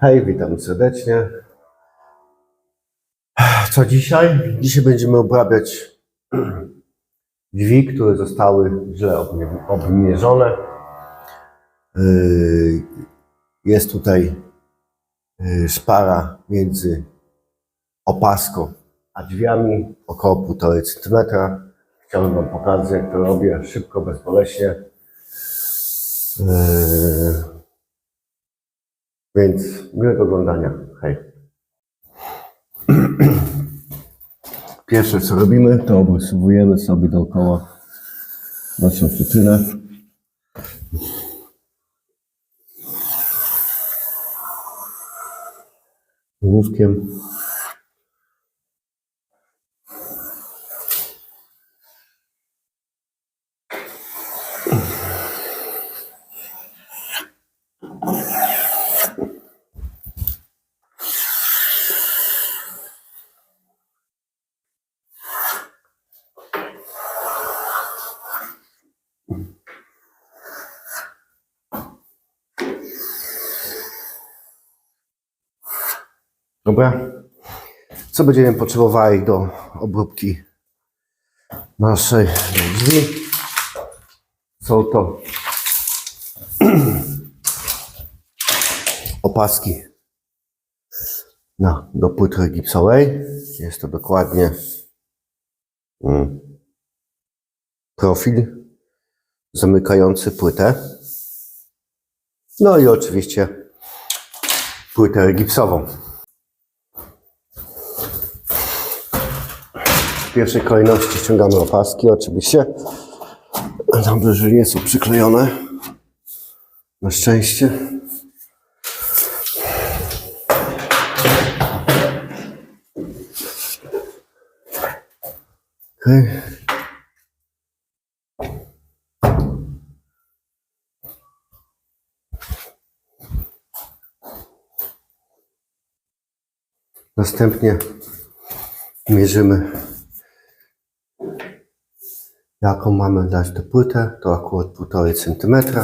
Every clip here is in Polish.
Hej, witam serdecznie. Co dzisiaj? Dzisiaj będziemy obrabiać drzwi, które zostały źle obmie- obmierzone. Yy, Jest tutaj yy, szpara między opaską a drzwiami, około 1,5 cm. Chciałem Wam pokazać, jak to robię szybko, bezboleśnie. Więc miłego oglądania. Hej. Pierwsze co robimy, to obrysowujemy sobie dookoła naszą cytrynę. Ołówkiem. Dobra. Co będziemy potrzebowali do obróbki naszej drzwi? Są to opaski na, do płyty gipsowej. Jest to dokładnie mm, profil zamykający płytę. No i oczywiście płytę gipsową. Pierwszej kolejności ściągamy opaski, oczywiście. Dobrze, że nie są przyklejone. Na szczęście. Okej. Następnie mierzymy jaką mamy dać tę płytę, to akurat 1,5 cm.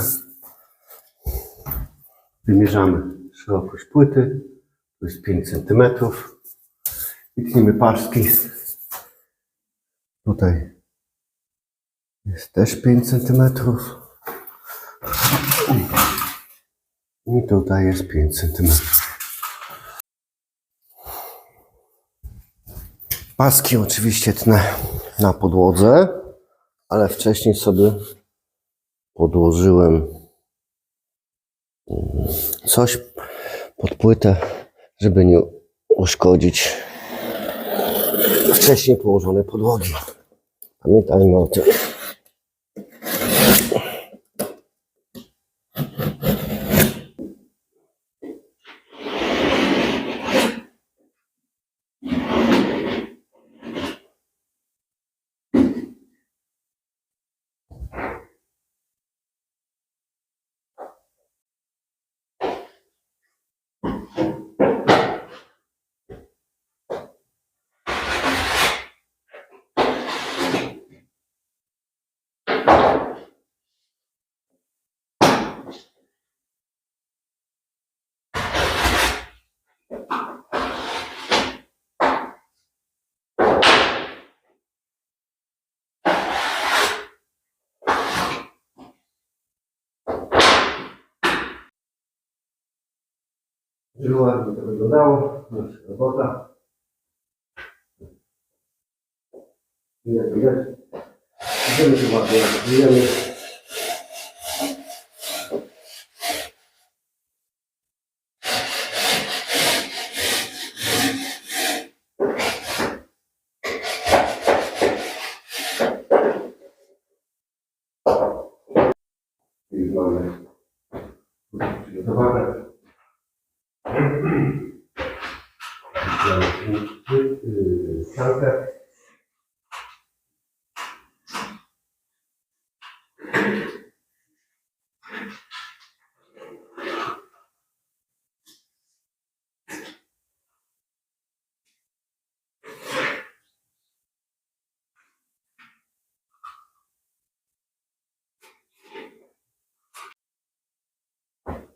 Wymierzamy szerokość płyty, to jest 5 cm. I tniemy paczki. Tutaj jest też 5 cm. I tutaj jest 5 cm. Paski oczywiście tnę na podłodze ale wcześniej sobie podłożyłem mm, coś pod płytę, żeby nie uszkodzić wcześniej położonej podłogi. Pamiętajmy o tym. Żeby ładnie to wyglądało, nasza robota. Ile to jest? Idziemy tu ładnie, rozwijemy.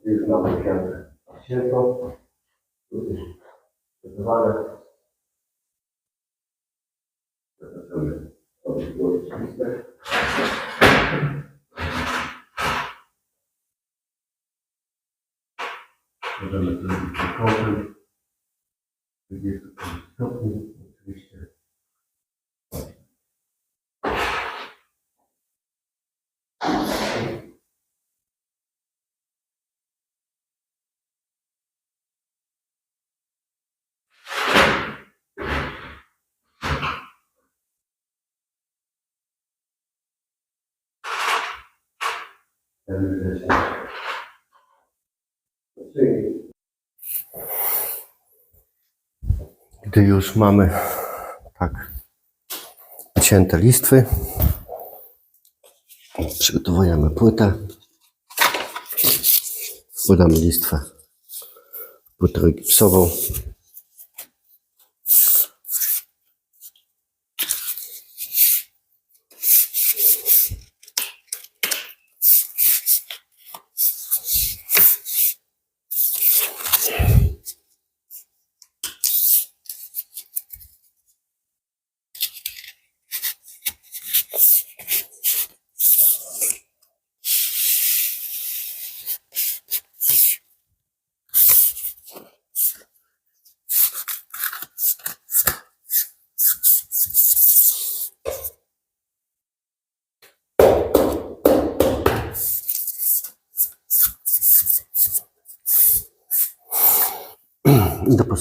Już mamy przygotowane. Ściankę. Już mamy that Gdy już mamy tak wycięte listwy, przygotowujemy płytę. Wkładamy listwę płytę gipsową.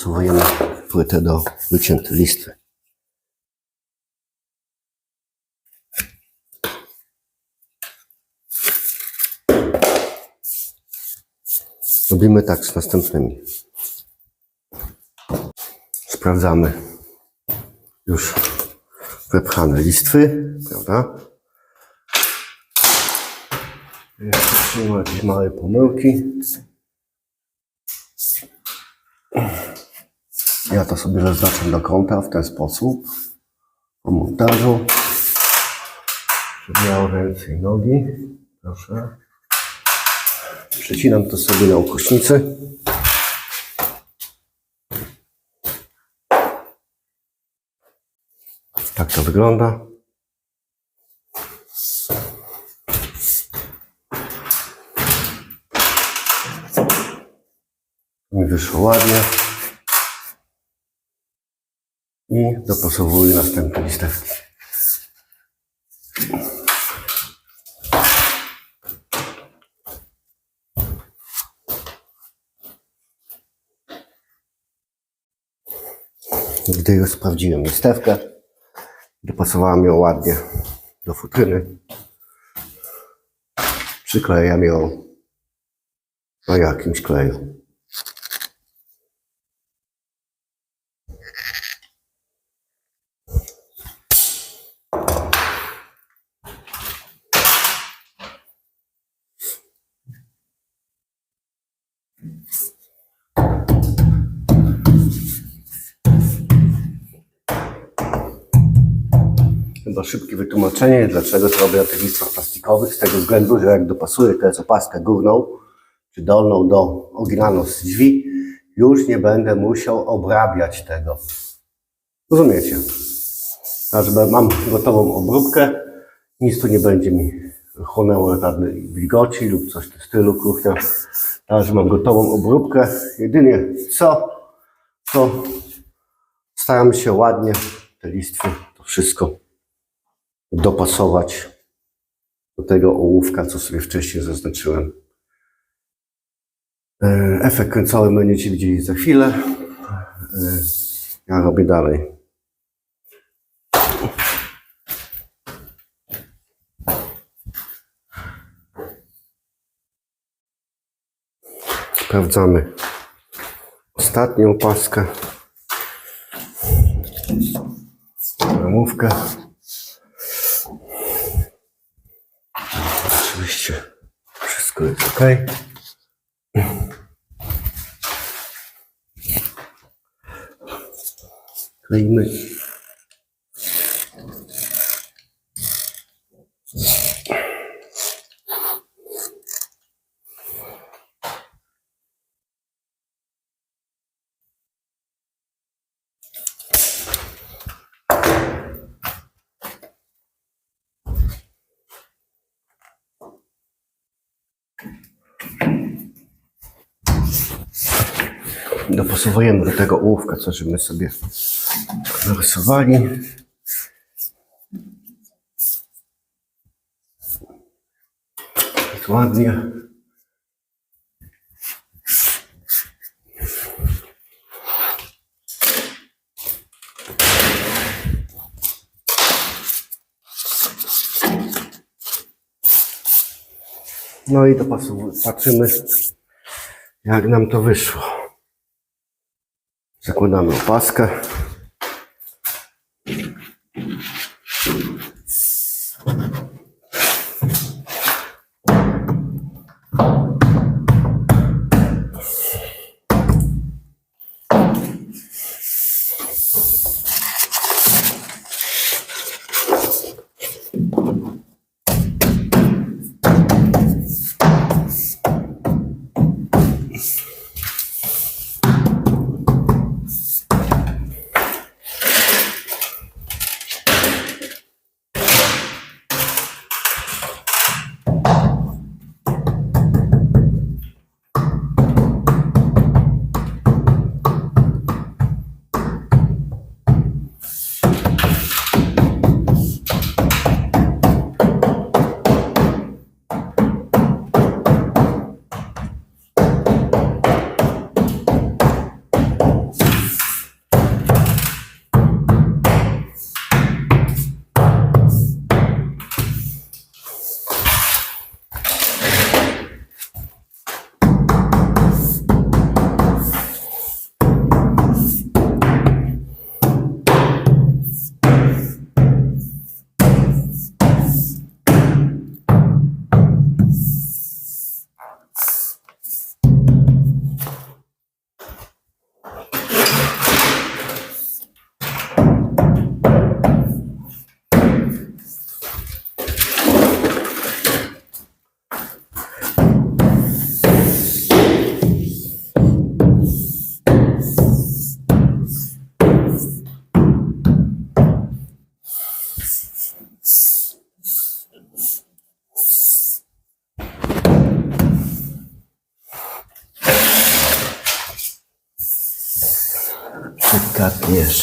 I dopasowujemy płytę do wyciętej listwy. Robimy tak z następnymi. Sprawdzamy już wepchane listwy, prawda? Jeszcze ma jakieś małe pomyłki. Ja to sobie zaznaczam do kąta w ten sposób. Po montażu. Żeby miało ręce i nogi. Proszę. Przecinam to sobie na ukośnicy. Tak to wygląda. Mi wyszło ładnie. I dopasowuję następne listewki. Gdy już sprawdziłem listewkę, dopasowałem ją ładnie do futryny. Przyklejam ją na jakimś kleju. Chyba szybkie wytłumaczenie, dlaczego to robię na tych listwach plastikowych. Z tego względu, że jak dopasuję teraz opaskę górną czy dolną do oryginalną z drzwi, już nie będę musiał obrabiać tego. Rozumiecie? Żeby mam gotową obróbkę, nic tu nie będzie mi chłonęło żadnej wilgoci lub coś w tym stylu kuchnia. A że mam gotową obróbkę, jedynie co, to staram się ładnie te listwy, to wszystko dopasować do tego ołówka, co sobie wcześniej zaznaczyłem. E, Efekt końcowy będziecie widzieli za chwilę. E, Ja robię dalej. Sprawdzamy ostatnią paskę. Ramówkę. Oczywiście wszystko jest ok. Kleimy. Dopasowujemy do tego ołówka, co żeśmy sobie narysowali. Jest ładnie. No i dopasowujemy, patrzymy jak nam to wyszło. Zakładamy opaskę.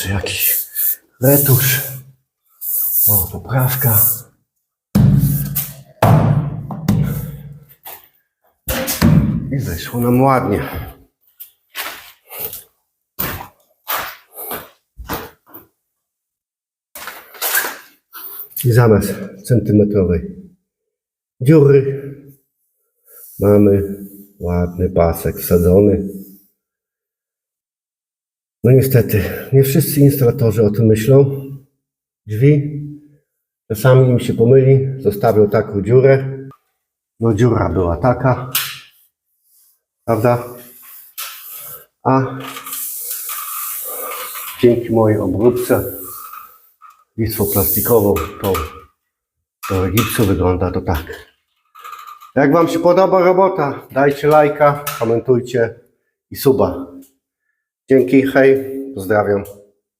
Jeszcze jakiś retusz. O, poprawka. I wyszło nam ładnie. I zamiast centymetrowej dziury mamy ładny pasek wsadzony. No niestety, nie wszyscy instalatorzy o tym myślą. Drzwi, czasami im się pomyli, zostawią taką dziurę. No dziura była taka, prawda? A dzięki mojej obróbce listwą plastikową, tą do gipsu wygląda to tak. Jak Wam się podoba robota, dajcie lajka, komentujcie i suba. Dzięki, hej, pozdrawiam.